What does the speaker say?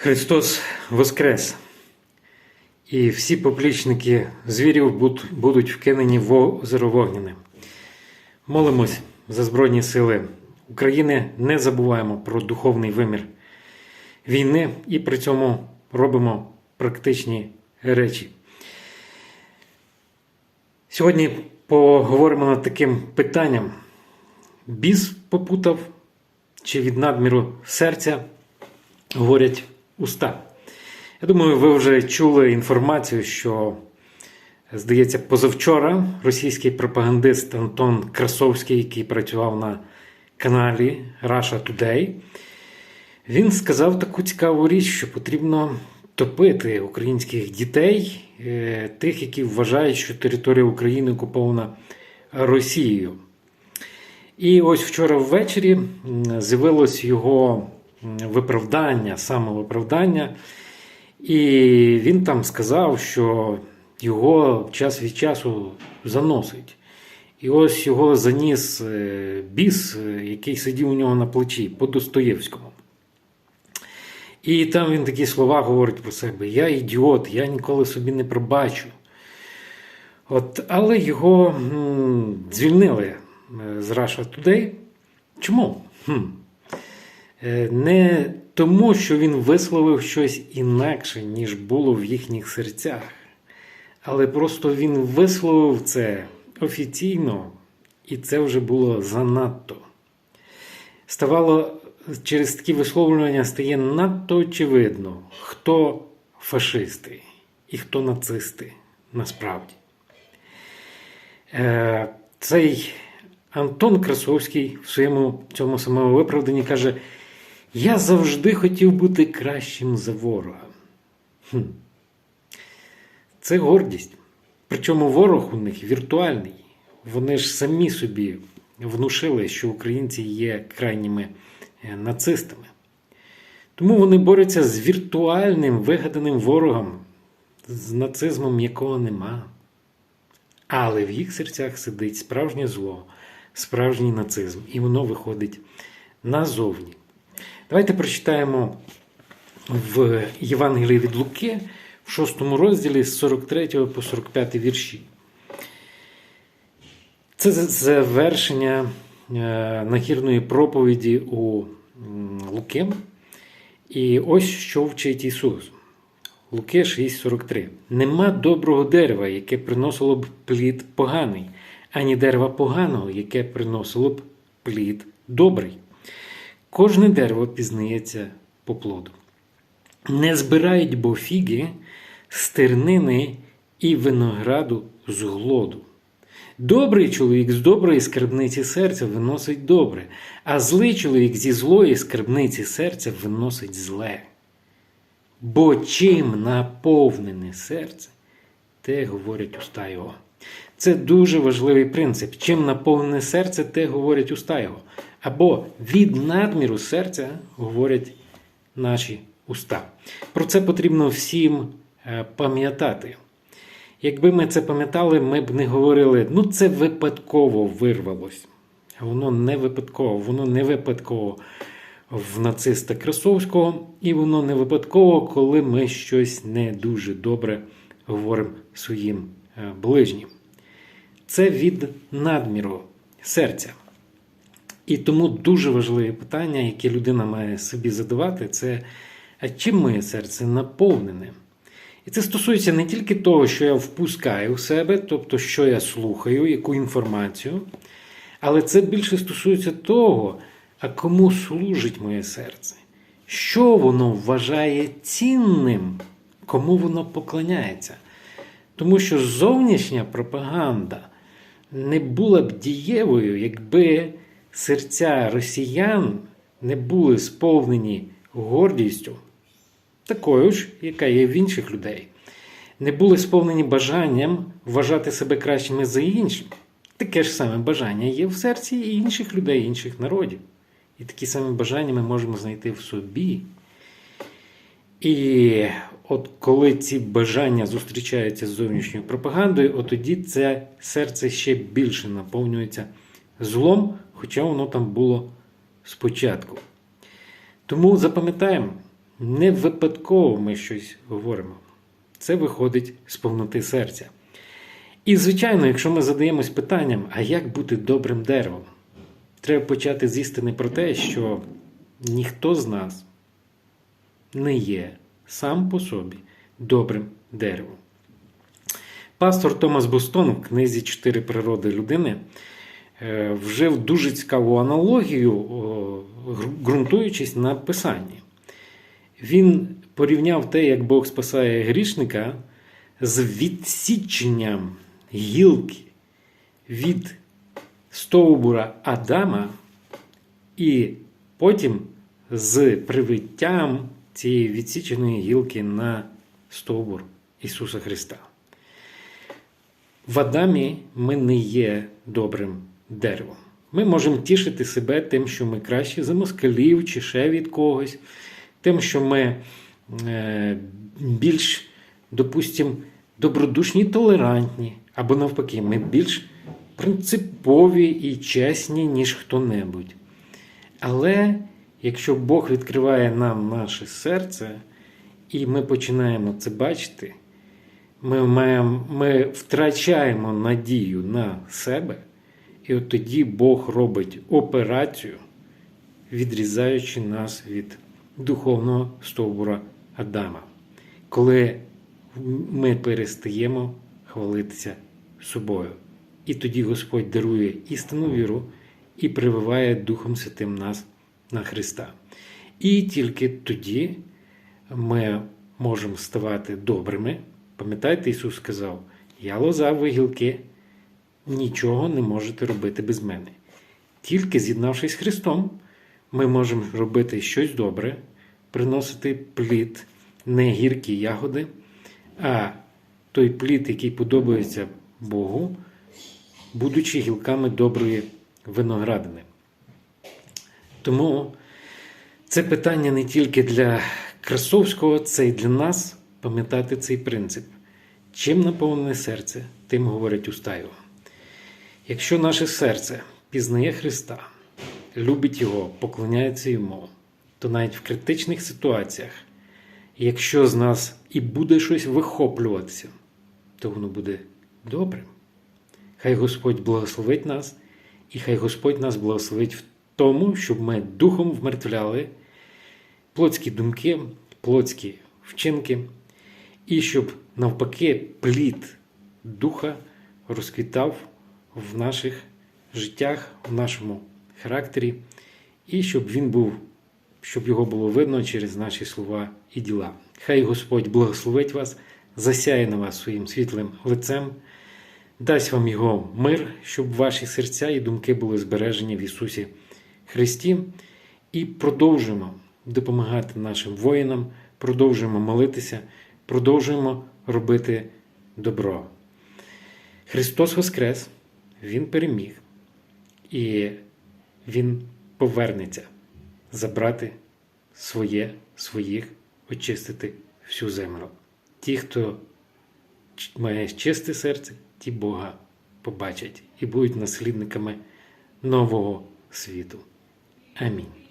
Христос Воскрес! І всі поплічники звірів будуть вкинені в озеро Вогняне. Молимось за Збройні Сили України, не забуваємо про духовний вимір війни і при цьому робимо практичні речі. Сьогодні поговоримо над таким питанням: біс попутав чи від надміру серця говорять уста. Я думаю, ви вже чули інформацію, що, здається, позавчора російський пропагандист Антон Красовський, який працював на каналі Russia Today, він сказав таку цікаву річ, що потрібно топити українських дітей, е, тих, які вважають, що територія України окупована Росією. І ось вчора ввечері з'явилось його виправдання, самовиправдання, і він там сказав, що його час від часу заносить. І ось його заніс е, біс, е, який сидів у нього на плечі по Достоєвському. І там він такі слова говорить про себе: Я ідіот, я ніколи собі не пробачу. От, але його м, звільнили е, з Russia Today. Чому? Хм. Е, Не тому, що він висловив щось інакше, ніж було в їхніх серцях. Але просто він висловив це офіційно, і це вже було занадто. Ставало через такі висловлювання стає надто очевидно, хто фашисти і хто нацисти насправді. Е, Цей Антон Красовський в своєму цьому самому виправданні каже: Я завжди хотів бути кращим за ворога. Хм. Це гордість. Причому ворог у них віртуальний. Вони ж самі собі внушили, що українці є крайніми е, нацистами. Тому вони борються з віртуальним вигаданим ворогом, з нацизмом, якого нема. Але в їх серцях сидить справжнє зло, справжній нацизм, і воно виходить назовні. Давайте прочитаємо в Євангелії від Луки в 6 розділі з 43 по 45 вірші. Це завершення е, нахірної проповіді у Луки. І ось що вчить Ісус. Луки 6,43. Нема доброго дерева, яке приносило б плід поганий, ані дерева поганого, яке приносило б плід добрий. Кожне дерево пізнається по плоду. Не збирають бо фіги, стернини і винограду з глоду. Добрий чоловік з доброї скарбниці серця виносить добре, а злий чоловік зі злої скарбниці серця виносить зле. Бо чим наповнене серце, те говорять уста його. Це дуже важливий принцип. Чим наповнене серце, те говорять уста його. Або від надміру серця говорять наші уста. Про це потрібно всім е, пам'ятати. Якби ми це пам'ятали, ми б не говорили, ну це випадково вирвалось. Воно не випадково, воно не випадково в нациста Красовського, і воно не випадково, коли ми щось не дуже добре говоримо своїм е, ближнім. Це від надміру серця. І тому дуже важливе питання, яке людина має собі задавати, це а чим моє серце наповнене? І це стосується не тільки того, що я впускаю в себе, тобто, що я слухаю, яку інформацію, але це більше стосується того, а кому служить моє серце, що воно вважає цінним, кому воно поклоняється. Тому що зовнішня пропаганда не була б дієвою, якби серця росіян не були сповнені гордістю, такою ж, яка є в інших людей, не були сповнені бажанням вважати себе кращими за інших. Таке ж саме бажання є в серці інших людей, інших народів. І такі самі бажання ми можемо знайти в собі. І от коли ці бажання зустрічаються з зовнішньою пропагандою, от тоді це серце ще більше наповнюється злом, хоча воно там було спочатку. Тому запам'ятаємо, Не випадково ми щось говоримо. Це виходить з повноти серця. І, звичайно, якщо ми задаємось питанням, а як бути добрим деревом, треба почати з істини про те, що ніхто з нас не є сам по собі добрим деревом. Пастор Томас Бостон в книзі Чотири природи людини вжив дуже цікаву аналогію, ґрунтуючись на писанні. Він порівняв те, як Бог спасає грішника, з відсіченням гілки від стовбура Адама, і потім з привиттям цієї відсіченої гілки на стовбур Ісуса Христа. В Адамі ми не є добрим деревом. Ми можемо тішити себе тим, що ми кращі за москалів чи ще від когось, тим, що ми е, більш, допустимо, добродушні, толерантні, або навпаки, ми більш принципові і чесні, ніж хто-небудь. Але якщо Бог відкриває нам наше серце, і ми починаємо це бачити, ми, маємо, ми втрачаємо надію на себе, і от тоді Бог робить операцію, відрізаючи нас від духовного стовбура Адама, коли ми перестаємо хвалитися собою. І тоді Господь дарує істинну віру і прививає Духом Святим нас на Христа. І тільки тоді ми можемо ставати добрими. Пам'ятаєте, Ісус сказав: Я лоза, ви гілки, нічого не можете робити без мене. Тільки з'єднавшись з Христом, ми можемо робити щось добре, приносити плід, не гіркі ягоди, а той плід, який подобається Богу, будучи гілками доброї виноградини. Тому це питання не тільки для Красовського, це й для нас пам'ятати цей принцип. Чим наповнене серце, тим говорить уста його. Якщо наше серце пізнає Христа, любить Його, поклоняється Йому, то навіть в критичних ситуаціях, якщо з нас і буде щось вихоплюватися, то воно буде добрим. Хай Господь благословить нас, і хай Господь нас благословить в тому, щоб ми духом вмертвляли плотські думки, плотські вчинки, і щоб навпаки плід духа розквітав в наших життях, в нашому характері, і щоб він був, щоб його було видно через наші слова і діла. Хай Господь благословить вас, засяє на вас своїм світлим лицем, дасть вам його мир, щоб ваші серця і думки були збережені в Ісусі Христі, і продовжуємо допомагати нашим воїнам, продовжуємо молитися, продовжуємо робити добро. Христос Воскрес, Він переміг, і Він повернеться забрати своє, своїх, очистити всю землю. Ті, хто має чисте серце, ті Бога побачать і будуть наслідниками нового світу. Амінь.